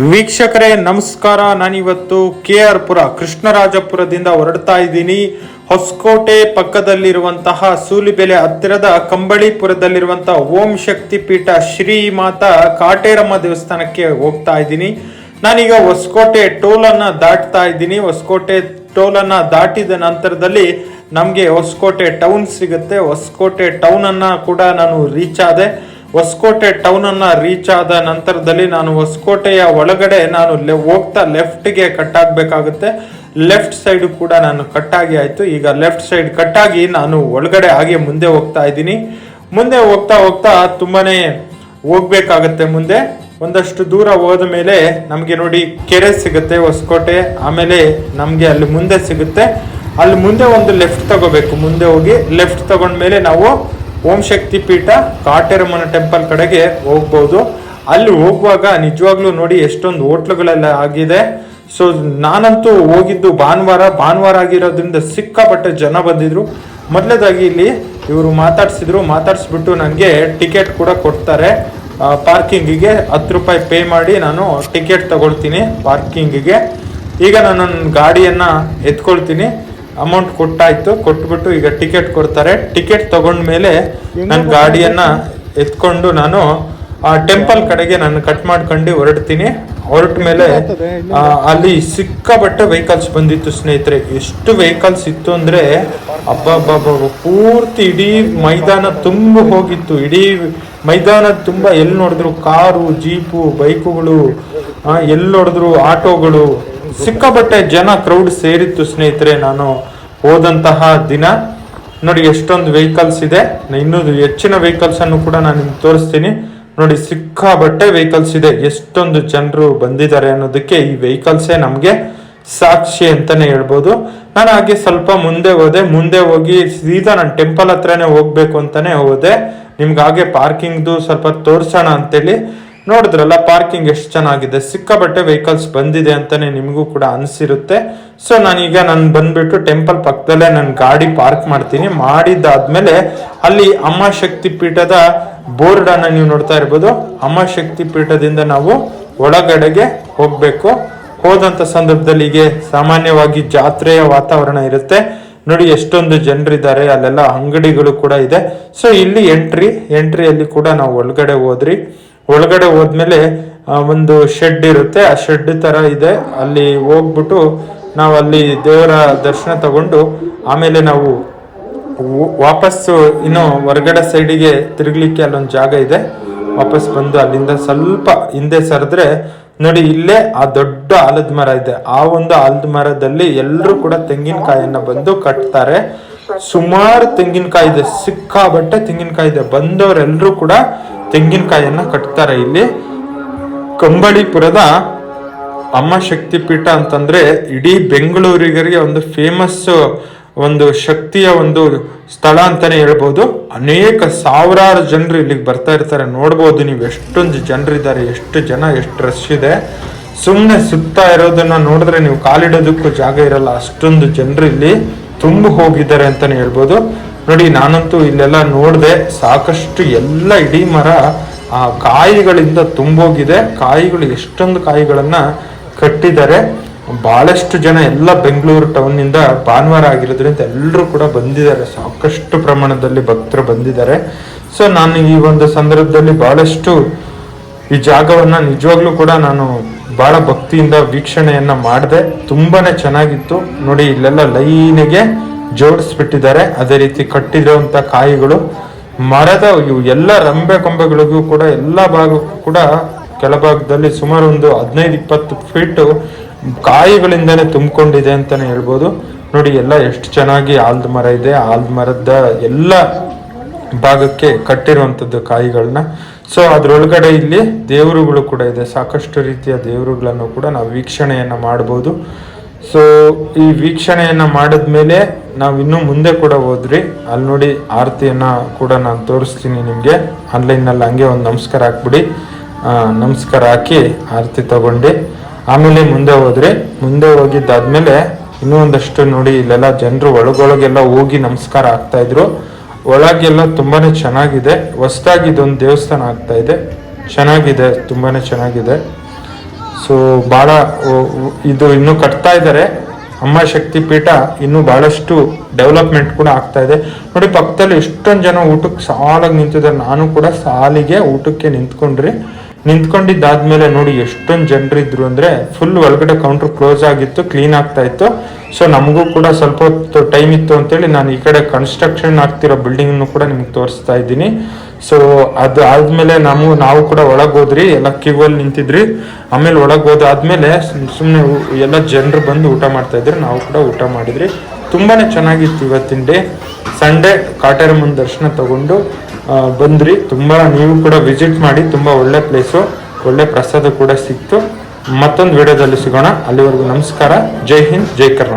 ವೀಕ್ಷಕರೇ, ನಮಸ್ಕಾರ. ನಾನಿವತ್ತು ಕೆ ಆರ್ ಪುರ ಕೃಷ್ಣರಾಜಪುರದಿಂದ ಹೊರಡ್ತಾ ಇದ್ದೀನಿ. ಹೊಸಕೋಟೆ ಪಕ್ಕದಲ್ಲಿರುವಂತಹ ಸೂಲಿಬೆಲೆ ಹತ್ತಿರದ ಕಂಬಳಿಪುರದಲ್ಲಿರುವಂತಹ ಓಂ ಶಕ್ತಿ ಪೀಠ ಶ್ರೀ ಮಾತಾ ಕಾಟೇರಮ್ಮ ದೇವಸ್ಥಾನಕ್ಕೆ ಹೋಗ್ತಾ ಇದ್ದೀನಿ. ನಾನೀಗ ಹೊಸಕೋಟೆ ಟೋಲ್ ಅನ್ನ ದಾಟ್ತಾ ಇದ್ದೀನಿ. ಹೊಸಕೋಟೆ ಟೋಲ್ ಅನ್ನ ದಾಟಿದ ನಂತರದಲ್ಲಿ ನಮಗೆ ಹೊಸಕೋಟೆ ಟೌನ್ ಸಿಗುತ್ತೆ. ಹೊಸಕೋಟೆ ಟೌನ್ ಅನ್ನ ಕೂಡ ನಾನು ರೀಚ್ ಆದೆ. ಹೊಸಕೋಟೆ ಟೌನ್ ಅನ್ನ ರೀಚ್ ಆದ ನಂತರದಲ್ಲಿ ನಾನು ಹೊಸಕೋಟೆಯ ಒಳಗಡೆ ನಾನು ಲೆ- ಹೋಗ್ತಾ ಲೆಫ್ಟ್ಗೆ ಕಟ್ ಆಗಬೇಕಾಗುತ್ತೆ. ಲೆಫ್ಟ್ ಸೈಡ್ ಕೂಡ ನಾನು ಕಟ್ ಆಗಿ ಆಯ್ತು. ಈಗ ಲೆಫ್ಟ್ ಸೈಡ್ ಕಟ್ ಆಗಿ ನಾನು ಒಳಗಡೆ ಹಾಗೆ ಮುಂದೆ ಹೋಗ್ತಾ ಇದ್ದೀನಿ. ಮುಂದೆ ಹೋಗ್ತಾ ಹೋಗ್ತಾ ತುಂಬಾನೇ ಹೋಗ್ಬೇಕಾಗತ್ತೆ ಮುಂದೆ. ಒಂದಷ್ಟು ದೂರ ಹೋದ ಮೇಲೆ ನಮಗೆ ನೋಡಿ ಕೆರೆ ಸಿಗುತ್ತೆ ಹೊಸಕೋಟೆ. ಆಮೇಲೆ ನಮಗೆ ಅಲ್ಲಿ ಮುಂದೆ ಸಿಗುತ್ತೆ. ಅಲ್ಲಿ ಮುಂದೆ ಒಂದು ಲೆಫ್ಟ್ ತಗೋಬೇಕು. ಮುಂದೆ ಹೋಗಿ ಲೆಫ್ಟ್ ತಗೊಂಡ್ಮೇಲೆ ನಾವು ಓಂ ಶಕ್ತಿ ಪೀಠ ಕಾಟೇರಮ್ಮನ ಟೆಂಪಲ್ ಕಡೆಗೆ ಹೋಗ್ಬೋದು. ಅಲ್ಲಿ ಹೋಗುವಾಗ ನಿಜವಾಗ್ಲೂ ನೋಡಿ ಎಷ್ಟೊಂದು ಹೋಟ್ಲುಗಳೆಲ್ಲ ಆಗಿದೆ. ಸೊ ನಾನಂತೂ ಹೋಗಿದ್ದು ಭಾನುವಾರ. ಭಾನುವಾರ ಆಗಿರೋದ್ರಿಂದ ಸಿಕ್ಕಾಪಟ್ಟೆ ಜನ ಬಂದಿದ್ರು. ಮೊದಲದಾಗಿ ಇಲ್ಲಿ ಇವರು ಮಾತಾಡಿಸಿದ್ರು. ಮಾತಾಡಿಸ್ಬಿಟ್ಟು ನನಗೆ ಟಿಕೆಟ್ ಕೂಡ ಕೊಡ್ತಾರೆ. ಪಾರ್ಕಿಂಗಿಗೆ ಹತ್ತು ರೂಪಾಯಿ ಪೇ ಮಾಡಿ ನಾನು ಟಿಕೆಟ್ ತಗೊಳ್ತೀನಿ ಪಾರ್ಕಿಂಗಿಗೆ. ಈಗ ನಾನು ನನ್ನ ಗಾಡಿಯನ್ನು ಎತ್ಕೊಳ್ತೀನಿ. ಅಮೌಂಟ್ ಕೊಟ್ಟಾಯ್ತು ಕೊಟ್ಬಿಟ್ಟು ಈಗ ಟಿಕೆಟ್ ಕೊಡ್ತಾರೆ. ಟಿಕೆಟ್ ತಗೊಂಡ್ಮೇಲೆ ನನ್ನ ಗಾಡಿಯನ್ನ ಎತ್ಕೊಂಡು ನಾನು ಆ ಟೆಂಪಲ್ ಕಡೆಗೆ ನಾನು ಕಟ್ ಮಾಡ್ಕೊಂಡು ಹೊರಡ್ತೀನಿ. ಹೊರಟ ಮೇಲೆ ಅಲ್ಲಿ ಸಿಕ್ಕಾಬಟ್ಟೆ ವೆಹಿಕಲ್ಸ್ ಬಂದಿತ್ತು ಸ್ನೇಹಿತರೆ. ಎಷ್ಟು ವೆಹಿಕಲ್ಸ್ ಇತ್ತು ಅಂದ್ರೆ ಅಬ್ಬಬ್ಬಬ್ಬ ಪೂರ್ತಿ ಇಡೀ ಮೈದಾನ ತುಂಬ ಹೋಗಿತ್ತು. ಇಡೀ ಮೈದಾನ ತುಂಬ ಎಲ್ಲಿ ನೋಡಿದ್ರು? ಕಾರು ಜೀಪು ಬೈಕುಗಳು ಎಲ್ಲಿ ನೋಡಿದ್ರು? ಆಟೋಗಳು ಸಿಕ್ಕಾಬಟ್ಟೆ ಜನ ಕ್ರೌಡ್ ಸೇರಿತ್ತು ಸ್ನೇಹಿತರೆ, ನಾನು ಹೋದಂತಹ ದಿನ. ನೋಡಿ, ಎಷ್ಟೊಂದು ವೆಹಿಕಲ್ಸ್ ಇದೆ. ಇನ್ನೂ ಹೆಚ್ಚಿನ ವೆಹಿಕಲ್ಸ್ ಅನ್ನು ಕೂಡ ನಾನು ನಿಮ್ಗೆ ತೋರಿಸ್ತೀನಿ. ನೋಡಿ ಸಿಕ್ಕಾಬಟ್ಟೆ ವೆಹಿಕಲ್ಸ್ ಇದೆ. ಎಷ್ಟೊಂದು ಜನರು ಬಂದಿದ್ದಾರೆ ಅನ್ನೋದಕ್ಕೆ ಈ ವೆಹಿಕಲ್ಸೇ ನಮಗೆ ಸಾಕ್ಷಿ ಅಂತಾನೆ ಹೇಳ್ಬೋದು. ನಾನು ಹಾಗೆ ಸ್ವಲ್ಪ ಮುಂದೆ ಹೋದೆ. ಮುಂದೆ ಹೋಗಿ ಸೀದಾ ನಾನು ಟೆಂಪಲ್ ಹತ್ರನೇ ಹೋಗ್ಬೇಕು ಅಂತಾನೆ ಹೋದೆ. ನಿಮ್ಗೆ ಹಾಗೆ ಪಾರ್ಕಿಂಗ್ದು ಸ್ವಲ್ಪ ತೋರಿಸೋಣ ಅಂತೇಳಿ. ನೋಡಿದ್ರಲ್ಲ ಪಾರ್ಕಿಂಗ್ ಎಷ್ಟು ಚೆನ್ನಾಗಿದೆ ಸಿಕ್ಕಾಬಟ್ಟೆ ವೆಹಿಕಲ್ಸ್ ಬಂದಿದೆ ಅಂತಾನೆ ನಿಮಗೂ ಕೂಡ ಅನಿಸಿರುತ್ತೆ. ಸೊ ನಾನೀಗ ನಾನು ಬಂದ್ಬಿಟ್ಟು ಟೆಂಪಲ್ ಪಕ್ಕದಲ್ಲೇ ನನ್ನ ಗಾಡಿ ಪಾರ್ಕ್ ಮಾಡ್ತೀನಿ. ಮಾಡಿದ್ದಾದ್ಮೇಲೆ ಅಲ್ಲಿ ಅಮ್ಮ ಶಕ್ತಿ ಪೀಠದ ಬೋರ್ಡನ್ನು ನೀವು ನೋಡ್ತಾ ಇರ್ಬೋದು. ಅಮ್ಮ ಶಕ್ತಿ ಪೀಠದಿಂದ ನಾವು ಒಳಗಡೆಗೆ ಹೋಗಬೇಕು. ಹೋದಂಥ ಸಂದರ್ಭದಲ್ಲಿ ಹೀಗೆ ಸಾಮಾನ್ಯವಾಗಿ ಜಾತ್ರೆಯ ವಾತಾವರಣ ಇರುತ್ತೆ. ನೋಡಿ, ಎಷ್ಟೊಂದು ಜನರಿದ್ದಾರೆ, ಅಲ್ಲೆಲ್ಲ ಅಂಗಡಿಗಳು ಕೂಡ ಇದೆ. ಸೊ ಇಲ್ಲಿ ಎಂಟ್ರಿ ಎಂಟ್ರಿಯಲ್ಲಿ ಕೂಡ ನಾವು ಒಳಗಡೆ ಹೋದ್ರಿ. ಒಳಗಡೆ ಹೋದ್ಮೇಲೆ ಒಂದು ಶೆಡ್ ಇರುತ್ತೆ. ಆ ಶೆಡ್ ತರ ಇದೆ. ಅಲ್ಲಿ ಹೋಗ್ಬಿಟ್ಟು ನಾವು ಅಲ್ಲಿ ದೇವರ ದರ್ಶನ ತಗೊಂಡು ಆಮೇಲೆ ನಾವು ವಾಪಸ್ಸು ಇನ್ನು ಹೊರಗಡೆ ಸೈಡಿಗೆ ತಿರುಗ್ಲಿಕ್ಕೆ ಅಲ್ಲೊಂದು ಜಾಗ ಇದೆ. ವಾಪಸ್ ಬಂದು ಅಲ್ಲಿಂದ ಸ್ವಲ್ಪ ಹಿಂದೆ ಸರಿದ್ರೆ, ನೋಡಿ ಇಲ್ಲೇ ಆ ದೊಡ್ಡ ಆಲದ ಮರ ಇದೆ. ಆ ಒಂದು ಆಲದ ಮರದಲ್ಲಿ ಎಲ್ಲರೂ ಕೂಡ ತೆಂಗಿನಕಾಯನ್ನ ಬಂದು ಕಟ್ತಾರೆ. ಸುಮಾರು ತೆಂಗಿನಕಾಯಿ ಇದೆ ಸಿಕ್ಕಾಬಟ್ಟೆ ತೆಂಗಿನಕಾಯಿ ಇದೆ ಬಂದವರೆಲ್ಲರೂ ಕೂಡ ತೆಂಗಿನಕಾಯಿಯನ್ನು ಕಟ್ತಾರೆ. ಇಲ್ಲಿ ಕಂಬಳಿಪುರದ ಅಮ್ಮ ಶಕ್ತಿ ಪೀಠ ಅಂತಂದ್ರೆ ಇಡೀ ಬೆಂಗಳೂರಿಗರಿಗೆ ಒಂದು ಫೇಮಸ್ ಒಂದು ಶಕ್ತಿಯ ಒಂದು ಸ್ಥಳ ಅಂತಾನೆ ಹೇಳ್ಬೋದು. ಅನೇಕ ಸಾವಿರಾರು ಜನರು ಇಲ್ಲಿಗೆ ಬರ್ತಾ ಇರ್ತಾರೆ. ನೋಡ್ಬೋದು ನೀವು ಎಷ್ಟೊಂದು ಜನರಿದ್ದಾರೆ, ಎಷ್ಟು ಜನ, ಎಷ್ಟು ರಶ್ ಇದೆ. ಸುಮ್ಮನೆ ಸುತ್ತಾ ಇರೋದನ್ನ ನೋಡಿದ್ರೆ ನೀವು ಕಾಲಿಡೋದಕ್ಕೂ ಜಾಗ ಇರಲ್ಲ. ಅಷ್ಟೊಂದು ಜನರು ಇಲ್ಲಿ ತುಂಬ ಹೋಗಿದ್ದಾರೆ ಅಂತಲೇ ಹೇಳ್ಬೋದು. ನೋಡಿ, ನಾನಂತೂ ಇಲ್ಲೆಲ್ಲ ನೋಡಿದೆ, ಸಾಕಷ್ಟು ಎಲ್ಲ ಇಡೀ ಮರ ಆ ಕಾಯಿಗಳಿಂದ ತುಂಬೋಗಿದೆ. ಕಾಯಿಗಳು ಎಷ್ಟೊಂದು ಕಾಯಿಗಳನ್ನು ಕಟ್ಟಿದ್ದಾರೆ. ಬಹಳಷ್ಟು ಜನ ಎಲ್ಲ ಬೆಂಗಳೂರು ಟೌನ್ನಿಂದ ಭಾನುವಾರ ಆಗಿರೋದ್ರಿಂದ ಎಲ್ಲರೂ ಕೂಡ ಬಂದಿದ್ದಾರೆ. ಸಾಕಷ್ಟು ಪ್ರಮಾಣದಲ್ಲಿ ಭಕ್ತರು ಬಂದಿದ್ದಾರೆ. ಸೊ, ನಾನು ಈ ಒಂದು ಸಂದರ್ಭದಲ್ಲಿ ಬಹಳಷ್ಟು ಈ ಜಾಗವನ್ನ ನಿಜವಾಗ್ಲೂ ಕೂಡ ನಾನು ಬಹಳ ಭಕ್ತಿಯಿಂದ ವೀಕ್ಷಣೆಯನ್ನ ಮಾಡಿದೆ. ತುಂಬಾನೇ ಚೆನ್ನಾಗಿತ್ತು. ನೋಡಿ, ಇಲ್ಲೆಲ್ಲ ಲೈನಿಗೆ ಜೋಡಿಸ್ಬಿಟ್ಟಿದ್ದಾರೆ. ಅದೇ ರೀತಿ ಕಟ್ಟಿರುವಂತ ಕಾಯಿಗಳು, ಮರದ ಇವು ಎಲ್ಲ ರಂಬೆ ಕೊಂಬೆಗಳಿಗೂ ಕೂಡ ಎಲ್ಲ ಭಾಗಕ್ಕೂ ಕೂಡ ಕೆಳಭಾಗದಲ್ಲಿ ಸುಮಾರು ಒಂದು ಹದಿನೈದು, ಇಪ್ಪತ್ತು ಫೀಟ್ ಕಾಯಿಗಳಿಂದನೇ ತುಂಬಿಕೊಂಡಿದೆ ಅಂತಾನೆ ಹೇಳ್ಬೋದು. ನೋಡಿ, ಎಲ್ಲ ಎಷ್ಟು ಚೆನ್ನಾಗಿ ಆಲ್ದ ಮರ ಇದೆ. ಆಲ್ದ ಮರದ ಎಲ್ಲ ಭಾಗಕ್ಕೆ ಕಟ್ಟಿರುವಂಥದ್ದು ಕಾಯಿಗಳನ್ನ. ಸೊ ಅದರೊಳಗಡೆ ಇಲ್ಲಿ ದೇವರುಗಳು ಕೂಡ ಇದೆ. ಸಾಕಷ್ಟು ರೀತಿಯ ದೇವರುಗಳನ್ನು ಕೂಡ ನಾವು ವೀಕ್ಷಣೆಯನ್ನು ಮಾಡ್ಬೋದು ಸೊ ಈ ವೀಕ್ಷಣೆಯನ್ನ ಮಾಡಿದ್ಮೇಲೆ ನಾವು ಇನ್ನೂ ಮುಂದೆ ಕೂಡ ಹೋದ್ರಿ. ಅಲ್ಲಿ ನೋಡಿ ಆರತಿಯನ್ನು ಕೂಡ ನಾನು ತೋರಿಸ್ತೀನಿ ನಿಮಗೆ. ಆನ್ಲೈನಲ್ಲಿ ಹಂಗೆ ಒಂದು ನಮಸ್ಕಾರ ಹಾಕ್ಬಿಡಿ. ನಮಸ್ಕಾರ ಹಾಕಿ ಆರತಿ ತಗೊಂಡು. ಆಮೇಲೆ ಮುಂದೆ ಹೋದ್ರಿ. ಮುಂದೆ ಹೋಗಿದ್ದಾದ್ಮೇಲೆ ಇನ್ನೂ ಒಂದಷ್ಟು ನೋಡಿ ಇಲ್ಲೆಲ್ಲ ಜನರು ಒಳಗೊಳಗೆಲ್ಲ ಹೋಗಿ ನಮಸ್ಕಾರ ಆಗ್ತಾ ಇದ್ರು. ಒಳಗೆಲ್ಲ ತುಂಬಾನೇ ಚೆನ್ನಾಗಿದೆ. ಹೊಸದಾಗಿ ಇದೊಂದು ದೇವಸ್ಥಾನ ಆಗ್ತಾ ಇದೆ. ಚೆನ್ನಾಗಿದೆ, ತುಂಬಾನೇ ಚೆನ್ನಾಗಿದೆ. ಸೊ ಭಾಳ ಇದು ಇನ್ನೂ ಕಟ್ತಾ ಇದ್ದಾರೆ ಅಮ್ಮ ಶಕ್ತಿ ಪೀಠ ಇನ್ನೂ ಬಹಳಷ್ಟು ಡೆವಲಪ್ಮೆಂಟ್ ಕೂಡ ಆಗ್ತಾ ಇದೆ. ನೋಡಿ, ಪಕ್ಕದಲ್ಲಿ ಎಷ್ಟೊಂದು ಜನ ಊಟಕ್ಕೆ ಸಾಲಾಗಿ ನಿಂತಿದ್ದಾರೆ. ನಾನು ಕೂಡ ಸಾಲಿಗೆ ಊಟಕ್ಕೆ ನಿಂತ್ಕೊಂಡ್ರಿ. ನಿಂತ್ಕೊಂಡಿದ್ದಾದ್ಮೇಲೆ ನೋಡಿ ಎಷ್ಟೊಂದು ಇದ್ರು ಅಂದ್ರೆ ಫುಲ್ ಒಳಗಡೆ ಕೌಂಟರ್ ಕ್ಲೋಸ್ ಆಗಿತ್ತು ಕ್ಲೀನ್ ಆಗ್ತಾ ಇತ್ತು. ಸೊ ನಮಗೂ ಕೂಡ ಸ್ವಲ್ಪ ಹೊತ್ತು ಟೈಮ್ ಇತ್ತು ಅಂತೇಳಿ ನಾನು ಈ ಕಡೆ ಕನ್ಸ್ಟ್ರಕ್ಷನ್ ಆಗ್ತಿರೋ ಬಿಲ್ಡಿಂಗ್ ಕೂಡ ನಿಮ್ಗೆ ತೋರಿಸ್ತಾ ಇದ್ದೀನಿ. ಸೊ ಅದು ಆದ್ಮೇಲೆ ನಾವು ನಾವು ಕೂಡ ಒಳಗೆ ಹೋದ್ರಿ, ಎಲ್ಲ ಕ್ಯೂ ಅಲ್ಲಿ ನಿಂತಿದ್ರಿ. ಆಮೇಲೆ ಒಳಗೆ ಹೋದಾದ್ಮೇಲೆ ಸುಮ್ಮನೆ ಎಲ್ಲ ಜನರು ಬಂದು ಊಟ ಮಾಡ್ತಾ ಇದ್ರು, ನಾವು ಕೂಡ ಊಟ ಮಾಡಿದ್ರಿ. ತುಂಬಾನೇ ಚೆನ್ನಾಗಿತ್ತು ಇವತ್ತಿನ ಡೇ ಸಂಡೇ ಕಾಟೇರಮ್ಮನ ದರ್ಶನ ತಗೊಂಡು ಬಂದ್ರಿ. ತುಂಬಾ ನೀವು ಕೂಡ ವಿಸಿಟ್ ಮಾಡಿ, ತುಂಬಾ ಒಳ್ಳೆ ಪ್ಲೇಸು ಒಳ್ಳೆ ಪ್ರಸಾದ ಕೂಡ ಸಿಕ್ತು. ಮತ್ತೊಂದು ವಿಡಿಯೋದಲ್ಲಿ ಸಿಗೋಣ. ಅಲ್ಲಿವರೆಗೂ ನಮಸ್ಕಾರ. ಜೈ ಹಿಂದ್, ಜೈ ಕರ್ನಾಟಕ.